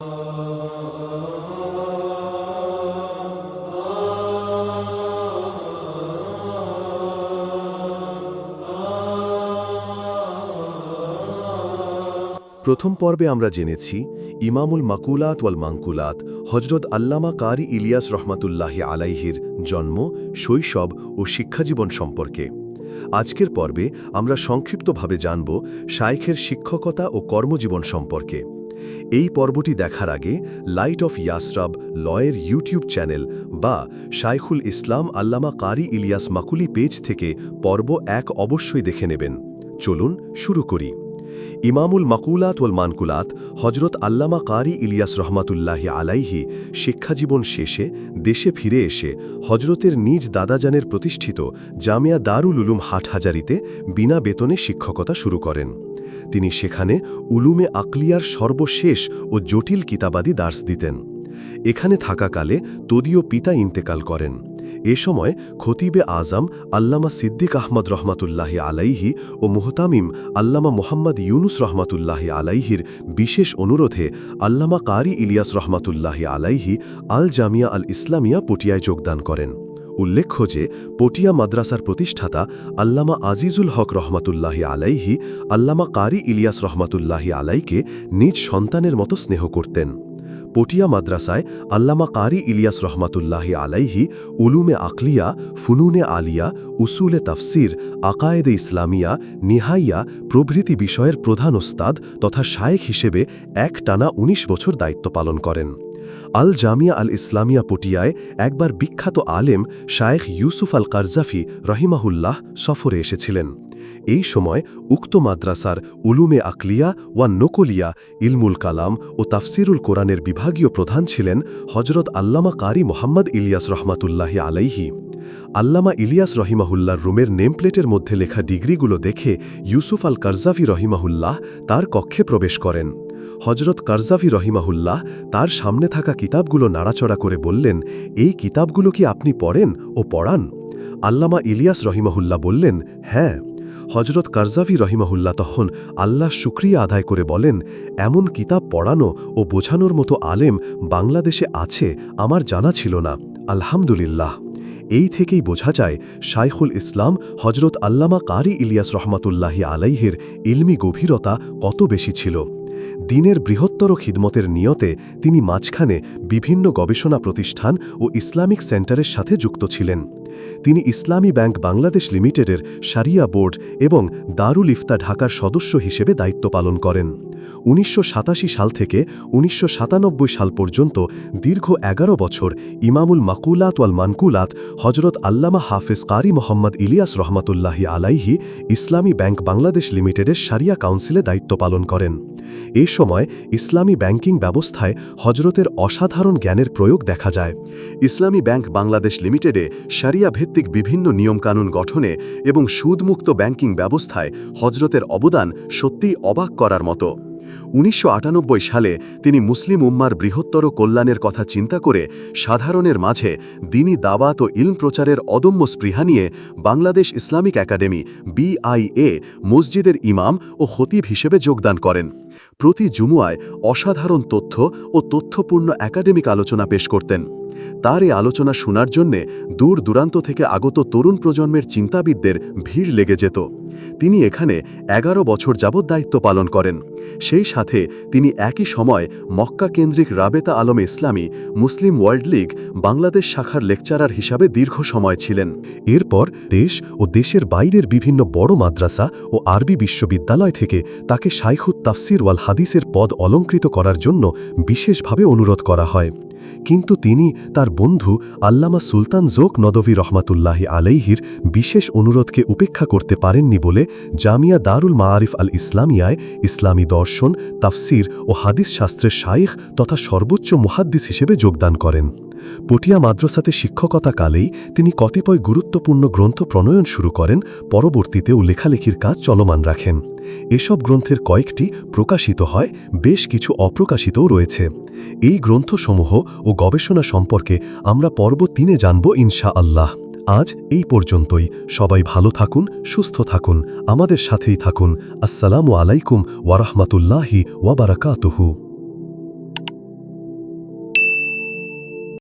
প্রথম পর্বে আমরা জেনেছি ইমামুল মাকুলাত ওয়াল মাঙ্কুলাত হজরত আল্লামা কারি ইলিয়াস রহমাতুল্লাহ আলাইহির জন্ম, শৈশব ও শিক্ষাজীবন সম্পর্কে। আজকের পর্বে আমরা সংক্ষিপ্তভাবে জানব শাইখের শিক্ষকতা ও কর্মজীবন সম্পর্কে। এই পর্বটি দেখার আগে লাইট অফ ইয়াসরাব লয়ের ইউটিউব চ্যানেল বা শাইখুল ইসলাম আল্লামা কারি ইলিয়াস মাকুলি পেজ থেকে পর্ব এক অবশ্যই দেখে নেবেন। চলুন শুরু করি। ইমামুল মাকুলাত ওল মানকুলাত হজরত আল্লামা কারি ইলিয়াস রহমাতুল্লাহি আলাইহি শিক্ষাজীবন শেষে দেশে ফিরে এসে হজরতের নিজ দাদাজানের প্রতিষ্ঠিত জামিয়া দারুল উলুম হাটহাজারিতে বিনা বেতনে শিক্ষকতা শুরু করেন। তিনি সেখানে উলুমে আকলিয়ার সর্বশেষ ও জটিল কিতাবাদি দার্স দিতেন। এখানে থাকাকালে তদীয় পিতা ইন্তেকাল করেন। এ সময় খতিবে আজম আল্লামা সিদ্দিক আহমদ রহমাতুল্লাহি আলাইহি ও মুহতামিম আল্লামা মোহাম্মদ ইউনুস রহমাতুল্লাহি আলাইহির বিশেষ অনুরোধে আল্লামা কারি ইলিয়াস রহমাতুল্লাহি আলাইহি আল জামিয়া আল ইসলামিয়া পটিয়ায় যোগদান করেন। উল্লেখ্য যে, পটিয়া মাদ্রাসার প্রতিষ্ঠাতা আল্লামা আজিজুল হক রহমাতুল্লাহি আলাইহি, আল্লামা কারি ইলিয়াস রহমাতুল্লাহি আলাইকে নিজ সন্তানের মতো স্নেহ করতেন। পটিয়া মাদ্রাসায় আল্লামা কারি ইলিয়াস রহমাতুল্লাহি আলাইহি, উলুমে আকলিয়া, ফুনুনে আলিয়া, উসুলে তাফসির, আকায়েদে ইসলামিয়া, নিহাইয়া প্রভৃতি বিষয়ের প্রধান ওস্তাদ তথা শায়েখ হিসেবে এক টানা ১৯ বছর দায়িত্ব পালন করেন। আল জামিয়া আল ইসলামিয়া পটিয়ায় একবার বিখ্যাত আলেম শায়েখ ইউসুফ আল কারজাফি রহিমাহুল্লাহ সফরে এসেছিলেন। এই সময় উক্ত মাদ্রাসার উলুমে আকলিয়া ওয়া নকলিয়া, ইলমুল কালাম ও তাফসিরুল কোরআনের বিভাগীয় প্রধান ছিলেন হজরত আল্লামা কারি মোহাম্মদ ইলিয়াস রহমাতুল্লাহি আলাইহি। আল্লামা ইলিয়াস রহিমাহুল্লার রুমের নেমপ্লেটের মধ্যে লেখা ডিগ্রিগুলো দেখে ইউসুফ আল কারজাফি রহিমাহুল্লাহ তার কক্ষে প্রবেশ করেন। হজরত কারজাফি রহিমাহুল্লাহ তার সামনে থাকা কিতাবগুলো নাড়াচড়া করে বললেন, এই কিতাবগুলো কি আপনি পড়েন ও পড়ান? আল্লামা ইলিয়াস রহিমাহুল্লাহ বললেন হ্যাঁ। হজরত কারজাফি রহিমাহুল্লাহ তখন আল্লাহ শুক্রিয়া আদায় করে বলেন, এমন কিতাব পড়ানো ও বোঝানোর মতো আলেম বাংলাদেশে আছে, আমার জানা ছিল না। আলহামদুলিল্লাহ। এই থেকেই বোঝা যায় শাইখুল ইসলাম হজরত আল্লামা কারি ইলিয়াস রহমাতুল্লাহি আলাইহের ইলমি গভীরতা কত বেশি ছিল। দিনের বৃহত্তর খিদমতের নিয়তে তিনি মাঝখানে বিভিন্ন গবেষণা প্রতিষ্ঠান ও ইসলামিক সেন্টারের সাথে যুক্ত ছিলেন। তিনি ইসলামী ব্যাংক বাংলাদেশ লিমিটেডের সারিয়া বোর্ড এবং দারুল ইফতা ঢাকার সদস্য হিসেবে দায়িত্ব পালন করেন। উনিশশো সাল থেকে উনিশশো সাল পর্যন্ত দীর্ঘ এগারো বছর ইমামুল মাকুলাত ওয়াল মানকুলাত হজরত আল্লামা হাফেজ কারি মোহাম্মদ ইলিয়াস রহমাতুল্লাহি আলাইহি ইসলামী ব্যাংক বাংলাদেশ লিমিটেডের সারিয়া কাউন্সিলে দায়িত্ব পালন করেন। এ সময় ইসলামী ব্যাংকিং ব্যবস্থায় হজরতের অসাধারণ জ্ঞানের প্রয়োগ দেখা যায়। ইসলামী ব্যাংক বাংলাদেশ লিমিটেডে সারিয়া ভিত্তিক বিভিন্ন নিয়মকানুন গঠনে এবং সুদমুক্ত ব্যাংকিং ব্যবস্থায় হজরতের অবদান সত্যিই অবাক করার মতো। উনিশশো সালে তিনি মুসলিম উম্মার বৃহত্তর কল্যাণের কথা চিন্তা করে সাধারণের মাঝে দিনী দাবাত ও ইলম প্রচারের অদম্য স্পৃহা নিয়ে বাংলাদেশ ইসলামিক একাডেমি বিআইএ মসজিদের ইমাম ও খতিব হিসেবে যোগদান করেন। প্রতি জুমুয়ায় অসাধারণ তথ্য ও তথ্যপূর্ণ একাডেমিক আলোচনা পেশ করতেন। তার এই আলোচনা শোনার জন্যে দূর দূরান্ত থেকে আগত তরুণ প্রজন্মের চিন্তাবিদদের ভিড় লেগে যেত। তিনি এখানে এগারো বছর যাবৎ দায়িত্ব পালন করেন। সেই সাথে তিনি একই সময় মক্কা কেন্দ্রিক রাবেতা আলম ইসলামী মুসলিম ওয়ার্ল্ড লীগ বাংলাদেশ শাখার লেকচারার হিসাবে দীর্ঘ সময় ছিলেন। এরপর দেশ ও দেশের বাইরের বিভিন্ন বড় মাদ্রাসা ও আরবি বিশ্ববিদ্যালয় থেকে তাকে শাইখুত তাফসির ওয়াল হাদিসের পদ অলঙ্কৃত করার জন্য বিশেষভাবে অনুরোধ করা হয়। কিন্তু তিনি তার বন্ধু আল্লামা সুলতান জোক নদভী রহমাতুল্লাহি আলাইহির বিশেষ অনুরোধকে উপেক্ষা করতে পারেননি বলে জামিয়া দারুল মাআরিফ আল ইসলামিয়ায় ইসলামী দর্শন, তাফসির ও হাদিস শাস্ত্রের শাইখ তথা সর্বোচ্চ মুহাদ্দিস হিসেবে যোগদান করেন। পটিয়া মাদ্রাসাতে শিক্ষকতাকালেই তিনি কতিপয় গুরুত্বপূর্ণ গ্রন্থ প্রণয়ন শুরু করেন, পরবর্তীতেও লেখালেখির কাজ চলমান রাখেন। এসব গ্রন্থের কয়েকটি প্রকাশিত হয়, বেশ কিছু অপ্রকাশিতও রয়েছে। এই গ্রন্থসমূহ ও গবেষণা সম্পর্কে আমরা পর্ব তিনে জানব ইনশা আল্লাহ আজ এই পর্যন্তই। সবাই ভালো থাকুন, সুস্থ থাকুন। আমাদের সাথেই থাকুন। আসসালামু আলাইকুম ওয়ারহমাতুল্লাহি ওয়াবারাকাতুহু